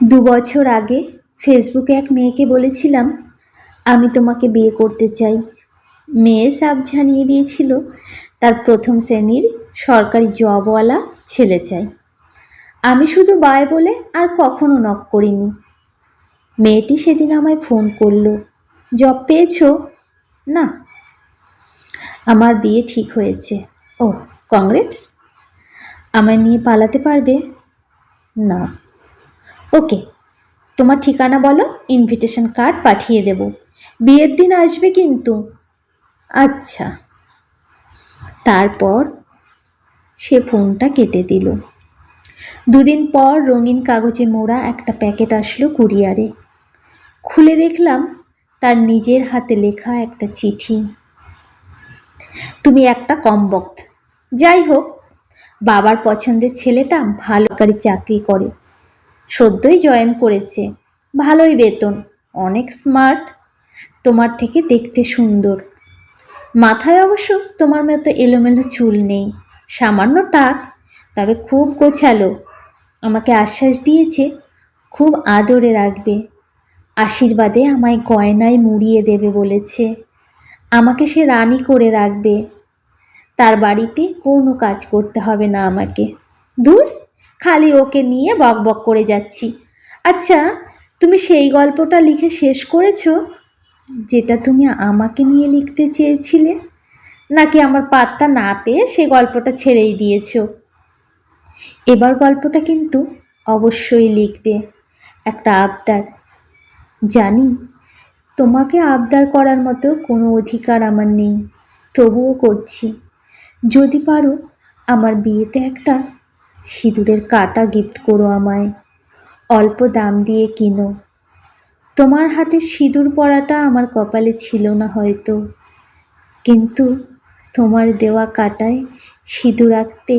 দু বছর আগে ফেসবুকে এক মেয়েকে বলেছিলাম, আমি তোমাকে বিয়ে করতে চাই। মেয়ে সাপ জানিয়ে দিয়েছিল, তার প্রথম শ্রেণির সরকারি জবওয়ালা ছেলে চাই। আমি শুধু বায় বলে আর কখনো নক করিনি। মেয়েটি সেদিন আমায় ফোন করল, জব পেয়েছ? না। আমার বিয়ে ঠিক হয়েছে। ও কংগ্রেটস? আমায় নিয়ে পালাতে পারবে? না। ওকে, তোমার ঠিকানা বলো ইনভিটেশন কার্ড পাঠিয়ে দেব। বিয়ের দিন আসবে কিন্তু। আচ্ছা। তারপর সে ফোনটা কেটে দিল। দুদিন পর রঙিন কাগজে মোড়া একটা প্যাকেট আসলো কুরিয়ারে। খুলে দেখলাম তার নিজের হাতে লেখা একটা চিঠি। তুমি একটা কম বক্ত। যাই হোক, বাবার পছন্দের ছেলেটা ভালো কারি চাকরি করে। সদ্যই জয়েন করেছে। ভালোই বেতন, অনেক স্মার্ট তোমার থেকে দেখতে সুন্দর। মাথায় অবশ্য তোমার মতো এলোমেলো চুল নেই। সামান্য টাক, তবে খুব গোছালো। আমাকে আশ্বাস দিয়েছে, খুব আদরে রাখবে। আশীর্বাদে আমায় গয়নায় মুড়িয়ে দেবে বলেছে। আমাকে সে রানী করে রাখবে। তার বাড়িতে কোনো কাজ করতে হবে না আমাকে। দূর খালি ওকে নিয়ে বক বক করে যাচ্ছি। আচ্ছা তুমি সেই গল্পটা লিখে শেষ করেছ? যেটা তুমি আমাকে নিয়ে লিখতে চেয়েছিলে? নাকি আমার পাত্তা না পেয়ে সে গল্পটা ছেড়েই দিয়েছ? এবার গল্পটা কিন্তু অবশ্যই লিখবে একটা আবদার। জানি, তোমাকে আবদার করার মতো কোনো অধিকার আমার নেই, তবুও করছি। যদি পারো, আমার বিয়েতে একটা সিঁদুরের কাটা গিফট করো আমায়। অল্প দাম দিয়ে কিনো। তোমার হাতে সিঁদুর পরাটা আমার কপালে ছিল না হয়তো। কিন্তু তোমার দেওয়া কাটায় সিঁদুর আঁকতে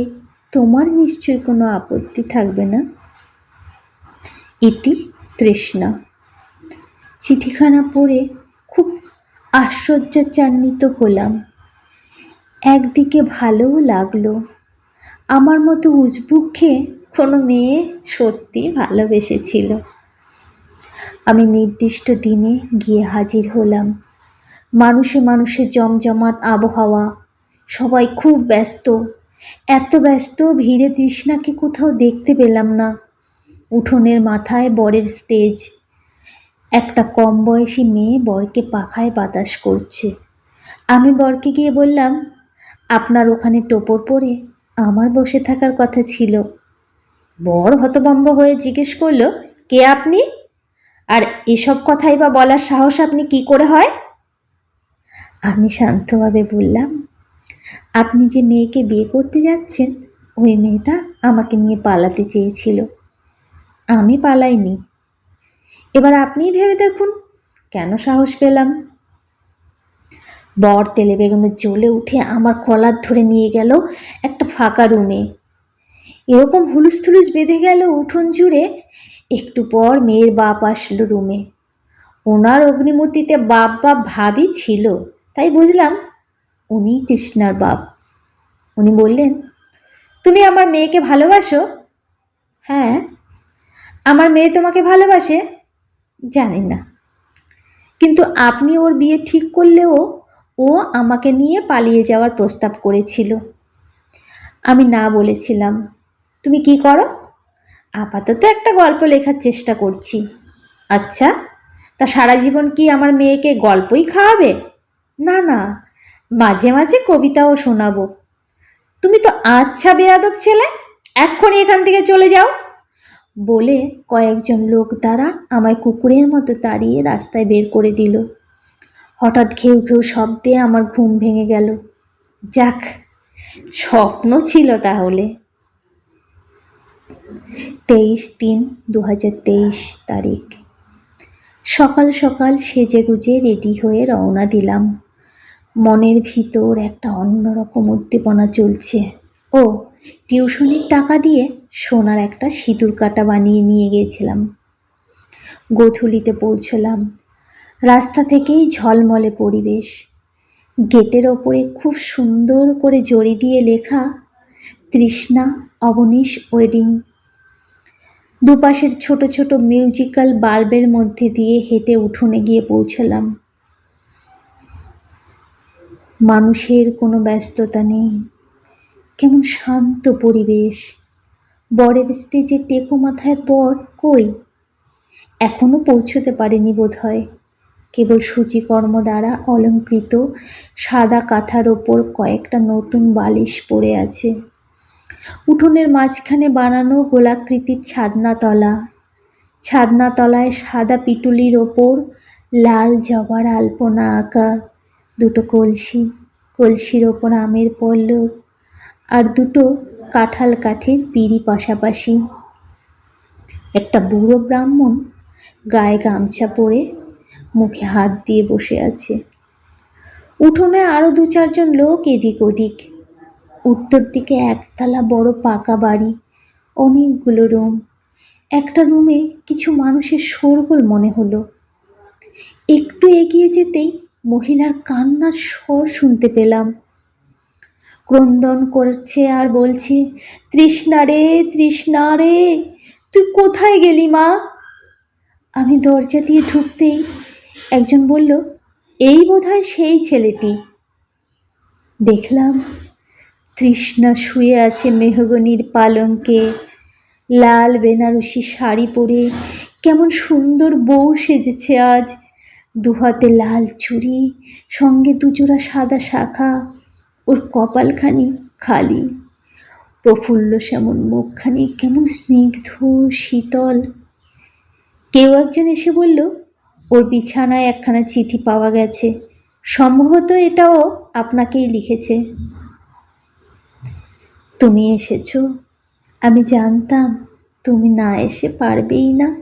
তোমার নিশ্চয়ই কোনো আপত্তি থাকবে না? ইতি তৃষ্ণা। চিঠিখানা পড়ে খুব আশ্চর্যান্বিত হলাম। একদিকে ভালোও লাগল আমার মতো উজবুককে কোনো মেয়ে সত্যি ভালোবেসেছিল। আমি নির্দিষ্ট দিনে গিয়ে হাজির হলাম। মানুষে মানুষে জমজমাট আবহাওয়া, সবাই খুব ব্যস্ত। এত ব্যস্ত ভিড়ে তৃষ্ণাকে কোথাও দেখতে পেলাম না। উঠোনের মাথায় বরের স্টেজ। একটা কম বয়সী মেয়ে বরকে পাখায় বাতাস করছে। আমি বরকে গিয়ে বললাম, আপনার ওখানে টোপর পরে আমার বসে থাকার কথা ছিল। বর হতভম্ব হয়ে জিজ্ঞেস করল, কে আপনি? আর এসব কথাই বা বলার সাহস আপনি কি করে হয়? আমি শান্তভাবে বললাম, আপনি যে মেয়েকে বিয়ে করতে যাচ্ছেন, ওই মেয়েটা আমাকে নিয়ে পালাতে চেয়েছিল। আমি পালাইনি। এবার আপনিই ভেবে দেখুন, কেন সাহস পেলাম? বর তেলে বেগুনে জ্বলে উঠে আমার কলার ধরে নিয়ে গেল একটা ফাঁকা রুমে এরকম হুলুস থুলুস বেঁধে গেল উঠোন জুড়ে, একটু পর মেয়ের বাপ আসলো রুমে ওনার অগ্নিমূর্তিতে বাপ বাপ ভাবই ছিল, তাই বুঝলাম উনিই তৃষ্ণার বাপ। উনি বললেন, তুমি আমার মেয়েকে ভালোবাসো? হ্যাঁ। আমার মেয়ে তোমাকে ভালোবাসে? জানি না। কিন্তু আপনি ওর বিয়ে ঠিক করলেও ও আমাকে নিয়ে পালিয়ে যাওয়ার প্রস্তাব করেছিল। আমি না বলেছিলাম, তুমি কি করো? আপাতত একটা গল্প লেখার চেষ্টা করছি। আচ্ছা তা সারা জীবন কি আমার মেয়েকে গল্পই খাওয়াবে? না না, মাঝে মাঝে কবিতাও শোনাবো। তুমি তো আচ্ছা বেয়াদব ছেলে, এক্ষুনি এখান থেকে চলে যাও। বলে কয়েকজন লোক দ্বারা আমায় কুকুরের মতো তাড়িয়ে রাস্তায় বের করে দিল। হঠাৎ ঘেউ ঘেউ শব্দে আমার ঘুম ভেঙে গেল। যাক, স্বপ্ন ছিল তাহলে। তেইশ তিন দু তেইশ তারিখ। সকাল সকাল সেজে গুজে রেডি হয়ে রওনা দিলাম। মনের ভিতর একটা অন্যরকম উদ্দীপনা চলছে। ও, টিউশনির টাকা দিয়ে সোনার একটা সিঁদুর কাটা বানিয়ে নিয়ে গেছিলাম। গোধূলিতে পৌঁছলাম। রাস্তা থেকেই ঝলমলে পরিবেশ। গেটের ওপরে খুব সুন্দর করে জড়ি দিয়ে লেখা, তৃষ্ণা, অবনীশ ওয়েডিং। দুপাশের ছোট ছোট মিউজিক্যাল বাল্বের মধ্যে দিয়ে হেঁটে উঠোনে গিয়ে পৌঁছলাম। মানুষের কোনো ব্যস্ততা নেই। কেমন শান্ত পরিবেশ। বরের স্টেজে টেকো মাথায় বর কই? এখনও পৌঁছতে পারেনি বোধ হয় কেবল সূচিকর্ম দ্বারা অলঙ্কৃত সাদা কাঁথার ওপর কয়েকটা নতুন বালিশ পড়ে আছে। উঠোনের মাঝখানে বানানো গোলাকৃতির ছাদনাতলা। ছাদনাতলায় সাদা পিটুলির ওপর লাল জবার আলপনা আঁকা দুটো কলসি। কলসির ওপর আমের পল্লব আর দুটো কাঁঠাল কাঠের পিড়ি পাশাপাশি। একটা বুড়ো ব্রাহ্মণ গায়ে গামছা পরে মুখে হাত দিয়ে বসে আছে। উঠোনে আরও দু চারজন লোক এদিক ওদিক। উত্তর দিকে একতলা বড় পাকা বাড়ি, অনেকগুলো রুম। একটা রুমে কিছু মানুষের শোরগোল মনে হলো। একটু এগিয়ে যেতেই মহিলার কান্নার স্বর শুনতে পেলাম। ক্রন্দন করছে আর বলছে, তৃষ্ণা রে তৃষ্ণা রে, তুই কোথায় গেলি মা? আমি দরজা দিয়ে ঢুকতেই একজন বলল, এই বোধহয় সেই ছেলেটি। দেখলাম তৃষ্ণা শুয়ে আছে মেহগনির পালঙ্কে। লাল বেনারসি শাড়ি পরে কেমন সুন্দর বউ সেজেছে আজ। দুহাতে লাল চুড়ি, সঙ্গে দুজোড়া সাদা শাখা, ওর কপালখানি খালি। প্রফুল্ল সেমন মুখখানি কেমন স্নিগ্ধ, শীতল। কেউ একজন এসে বলল ওর বিছানায় একখানা চিঠি পাওয়া গেছে। সম্ভবত এটাও আপনাকেই লিখেছে। তুমি এসেছ? আমি জানতাম তুমি না এসে পারবেই না।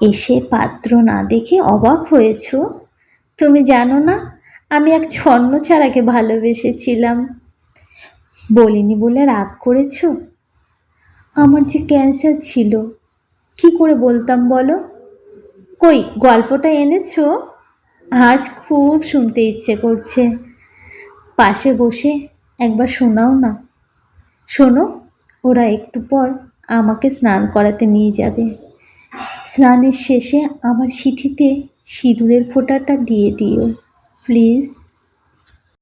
এসে পাত্র না দেখে অবাক হয়েছ? তুমি জানো না, আমি এক ছন্ন ছাড়াকে ভালোবেসেছিলাম। বলিনি বলে রাগ করেছ? আমার যে ক্যান্সার ছিল, কি করে বলতাম বলো? কই, গল্পটা এনেছো? আজ খুব শুনতে ইচ্ছে করছে। পাশে বসে একবার শোনাও না। শোনো, ওরা একটু পর আমাকে স্নান করাতে নিয়ে যাবে। স্নানের শেষে আমার সিঁথিতে সিঁদুরের ফোঁটাটা দিয়ে দিও, প্লিজ।